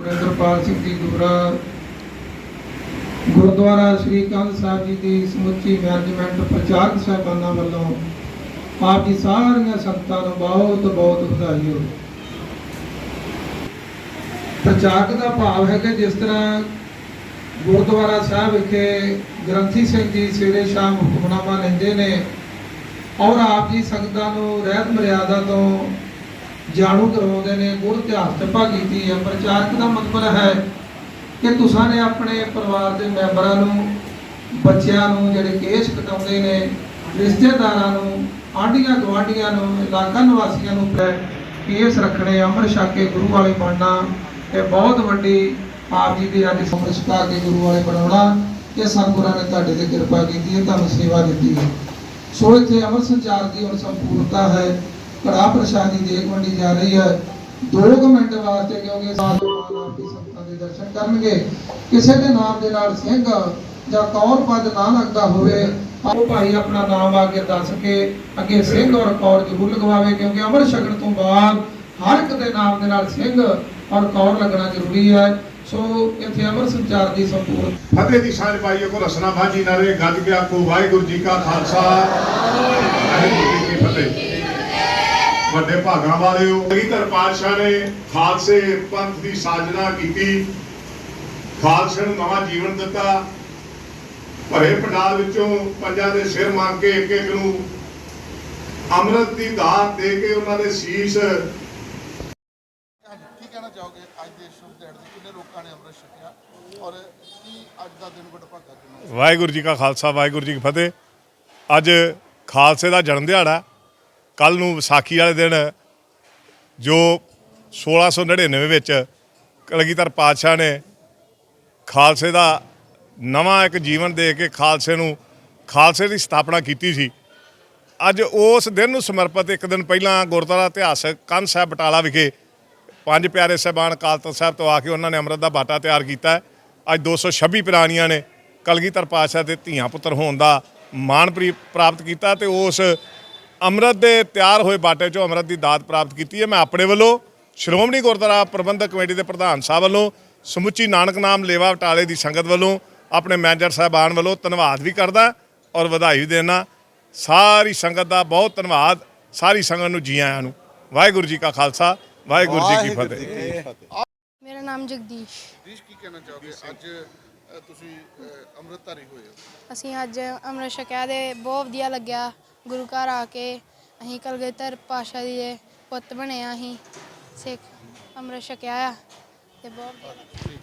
ਗੁਰਿੰਦਰਪਾਲ ਸਿੰਘ ਜੀ ਦੁਰਾ ਗੁਰਦੁਆਰਾ ਸ੍ਰੀ ਕੰਧ ਸਾਹਿਬ ਜੀ ਦੀ ਸਮੁੱਚੀ ਮੈਨੇਜਮੈਂਟ ਪ੍ਰਚਾਰਕ ਸਾਹਿਬਾਨਾਂ ਵੱਲੋਂ ਆਪ ਜੀ ਸਾਰੀਆਂ ਸੰਗਤਾਂ ਨੂੰ ਬਹੁਤ ਬਹੁਤ ਵਧਾਈ ਹੋਵੇ ਪ੍ਰਚਾਰਕ ਦਾ ਭਾਵ ਹੈ ਕਿ ਜਿਸ ਤਰ੍ਹਾਂ ਗੁਰਦੁਆਰਾ ਸਾਹਿਬ ਵਿਖੇ ਗ੍ਰੰਥੀ ਸਿੰਘ ਜੀ ਸਵੇਰੇ ਸ਼ਾਮ ਹੁਕਮਨਾਮਾ ਲੈਂਦੇ ਨੇ ਔਰ ਆਪ ਜੀ ਸੰਗਤਾਂ ਨੂੰ ਰਹਿਤ ਮਰਿਆਦਾ ਤੋਂ ਜਾਣੂ ਕਰਵਾਉਂਦੇ ਨੇ ਗੁਰ ਇਤਿਹਾਸ ਤੇ ਭਾਗੀਤੀ ਹੈ। ਪ੍ਰਚਾਰਕ ਦਾ ਮਤਲਬ ਹੈ ਕਿ ਤੁਸਾਂ ਨੇ ਆਪਣੇ ਪਰਿਵਾਰ ਦੇ ਮੈਂਬਰਾਂ ਨੂੰ, ਬੱਚਿਆਂ ਨੂੰ ਜਿਹੜੇ ਕੇਸ ਕਟਾਉਂਦੇ ਨੇ, ਰਿਸ਼ਤੇਦਾਰਾਂ ਨੂੰ, ਆਂਢੀਆਂ ਗੁਆਂਢੀਆਂ ਨੂੰ, ਇਲਾਕਾ ਨਿਵਾਸੀਆਂ ਨੂੰ ਪੈ- ਕੇਸ ਰੱਖਣੇ, ਅੰਮ੍ਰਿਤ ਛਕ ਕੇ ਗੁਰੂ ਵਾਲੇ ਬਣਨਾ, ਇਹ ਬਹੁਤ ਵੱਡੀ ਆਪ ਜੀ ਦੇ ਅੱਜ ਅੰਮ੍ਰਿਤ ਛਕਾ ਕੇ ਗੁਰੂ ਵਾਲੇ ਬਣਾਉਣਾ, ਇਹ ਸਤਿਗੁਰਾਂ ਨੇ ਤੁਹਾਡੇ ਤੇ ਕਿਰਪਾ ਕੀਤੀ ਹੈ, ਤੁਹਾਨੂੰ ਸੇਵਾ ਦਿੱਤੀ ਹੈ। ਸੋ ਇੱਥੇ ਅਮਰ ਸੰਚਾਰ ਦੀ ਹੁਣ ਸੰਪੂਰਨਤਾ ਹੈ। ਕੜਾ ਪ੍ਰਸ਼ਾਦੀ ਦੇਖ ਵੰਡੀ ਜਾ ਰਹੀ ਹੈ। 2 ਮਿੰਟ ਵਾਸਤੇ ਕਿਉਂਕਿ ਸਾਧੂ ਨਾਲ ਆਪੀ ਸੰਤਾਂ ਦੇ ਦਰਸ਼ਨ ਕਰਨਗੇ। ਕਿਸੇ ਦੇ ਨਾਮ ਦੇ ਨਾਲ ਸਿੰਘ ਜਾਂ ਕੌਰ ਪਦ ਨਾ ਲੱਗਦਾ ਹੋਵੇ ਉਹ ਭਾਈ ਆਪਣਾ ਨਾਮ ਆ ਕੇ ਦੱਸ ਕੇ ਅੱਗੇ ਸਿੰਘ ਔਰ ਕੌਰ ਜ਼ਰੂਰ ਲਗਵਾਵੇ ਕਿਉਂਕਿ ਅਮਰ ਛਕਣ ਤੋਂ ਬਾਅਦ ਹਰ ਇੱਕ ਦੇ ਨਾਮ ਦੇ ਨਾਲ ਸਿੰਘ ਔਰ ਕੌਰ ਲੱਗਣਾ ਜ਼ਰੂਰੀ ਹੈ। ਸੋ ਇੱਥੇ ਅਮਰ ਸੰਚਾਰ ਦੀ ਸੰਪੂਰਨ ਫਤਿਹ ਦੀ ਸਾਂਝ ਪਾਈਏ ਕੋ ਰਸਨਾ ਬਾਜੀ ਨਾਰੇ, ਗੱਜ ਕੇ ਆਖੋ, ਵਾਹਿਗੁਰੂ ਜੀ ਕਾ ਖਾਲਸਾ। ਵਾਹਿਗੁਰੂ ਜੀ ਕੀ ਫਤਿਹ। ਵੱਡੇ ਭਾਗਾਂ ਵਾਲਿਓ ਅਗੀਧਰ ਪਾਤਸ਼ਾਹ ਨੇ ਖਾਲਸੇ ਪੰਥ ਦੀ ਸਾਜਨਾ ਕੀਤੀ। ਖਾਲਸੇ ਨੂੰ ਨਵਾਂ ਜੀਵਨ ਦਿੱਤਾ। ਭਰੇ ਪੰਡਾਲ ਵਿੱਚੋਂ ਪੰਜਾਂ ਦੇ ਸਿਰ ਮੰਗ ਕੇ ਇੱਕ ਇੱਕ ਨੂੰ ਅੰਮ੍ਰਿਤ ਦੀ ਦਾਤ ਦੇ ਕੇ ਉਹਨਾਂ ਦੇ ਸੀਸ ਕੀ ਕਹਿਣਾ ਚਾਹੋਗੇ? ਅੱਜ ਦੇ ਸ਼ੁਭ ਦਿਹਾੜੇ ਤੇ ਕਿੰਨੇ ਲੋਕਾਂ ਨੇ ਅੰਮ੍ਰਿਤ ਛਕਿਆ ਔਰ ਕੀ ਅੱਜ ਦਾ ਦਿਨ ਵਡਭਾਗਾ ਦਿਨ ਵਾਹਿਗੁਰੂ ਜੀ ਕਾ ਖਾਲਸਾ ਵਾਹਿਗੁਰੂ ਜੀ ਕੀ ਫਤਿਹ। ਅੱਜ ਖਾਲਸੇ ਦਾ ਜਨਮ ਦਿਹਾੜਾ ਕੱਲ ਨੂੰ ਵਿਸਾਖੀ ਵਾਲੇ ਦਿਨ, ਜੋ 1699 ਵਿੱਚ ਕਲਗੀਧਰ ਪਾਤਸ਼ਾਹ ਨੇ ਖਾਲਸੇ ਦਾ ਨਵਾਂ ਇੱਕ ਜੀਵਨ ਦੇ ਕੇ ਖਾਲਸੇ ਨੂੰ, ਖਾਲਸੇ ਦੀ ਸਥਾਪਨਾ ਕੀਤੀ ਸੀ ਅੱਜ ਉਸ ਦਿਨ ਨੂੰ ਸਮਰਪਿਤ ਇੱਕ ਦਿਨ ਪਹਿਲਾਂ ਗੁਰਦੁਆਰਾ ਇਤਿਹਾਸਕ ਕੰਨ ਸਾਹਿਬ ਬਟਾਲਾ ਵਿਖੇ ਪੰਜ ਪਿਆਰੇ ਸਾਹਿਬਾਨ ਅਕਾਲ ਤਖਤ ਸਾਹਿਬ ਤੋਂ ਆ ਕੇ ਉਹਨਾਂ ਨੇ ਅੰਮ੍ਰਿਤ ਦਾ ਬਾਟਾ ਤਿਆਰ ਕੀਤਾ ਹੈ। ਅੱਜ 226 ਪ੍ਰਾਣੀਆਂ ਨੇ ਕਲਗੀਧਰ ਪਾਤਸ਼ਾਹ ਦੇ ਧੀਆਂ ਪੁੱਤਰ ਹੋਣ ਦਾ ਮਾਣ ਪ੍ਰੀ- ਪ੍ਰਾਪਤ ਕੀਤਾ ਤੇ ਉਸ ਅੰਮ੍ਰਿਤ ਦੇ ਤਿਆਰ ਹੋਏ ਬਾਟੇ ਚੋਂ ਅੰਮ੍ਰਿਤ ਦੀ ਦਾਤ ਪ੍ਰਾਪਤ ਕੀਤੀ ਹੈ। ਮੈਂ ਆਪਣੇ ਵੱਲੋਂ ਸ਼੍ਰੋਮਣੀ ਗੁਰਦੁਆਰਾ ਪ੍ਰਬੰਧਕ ਕਮੇਟੀ ਦੇ ਪ੍ਰਧਾਨ ਸਾਹਿਬ ਵੱਲੋਂ ਸਮੁੱਚੀ ਨਾਨਕ ਨਾਮ ਲੇਵਾ ਬਟਾਲੇ ਦੀ ਸੰਗਤ ਵੱਲੋਂ ਆਪਣੇ ਮੈਨੇਜਰ ਸਾਹਿਬਾਨ ਵੱਲੋਂ ਧੰਨਵਾਦ ਵੀ ਕਰਦਾ ਔਰ ਵਧਾਈ ਵੀ ਦੇਣਾ ਸਾਰੀ ਸੰਗਤ ਦਾ ਬਹੁਤ ਧੰਨਵਾਦ। ਸਾਰੀ ਸੰਗਤ ਨੂੰ ਜੀ ਆਇਆਂ ਨੂੰ। ਵਾਹਿਗੁਰੂ ਜੀ ਕਾ ਖਾਲਸਾ ਵਾਹਿਗੁਰੂ ਜੀ ਕੀ ਫਤਿਹ। ਮੇਰਾ ਨਾਮ ਜਗਦੀਸ਼। ਦੀਸ਼ ਕੀ ਕਹਿਣਾ ਚਾਹੋਗੇ? ਅੱਜ ਤੁਸੀਂ ਅੰਮ੍ਰਿਤਧਾਰੀ ਹੋਏ ਹੋ। ਅਸੀਂ ਅੱਜ ਅੰਮ੍ਰਿਤ ਛਕਿਆ ਤੇ ਬਹੁਤ ਵਧੀਆ ਲੱਗਿਆ। ਗੁਰੂ ਘਰ ਆ ਕੇ ਅਸੀਂ ਕਲਗੀਧਰ ਪਾਸ਼ਾ ਜੀ ਦੇ ਪੁੱਤ ਬਣੇ ਆ ਅਸੀਂ ਸਿੱਖ ਅੰਮ੍ਰਿਤ ਛਕਿਆ ਆ ਤੇ ਬਹੁਤ ਵਧੀਆ ਲੱਗਾ।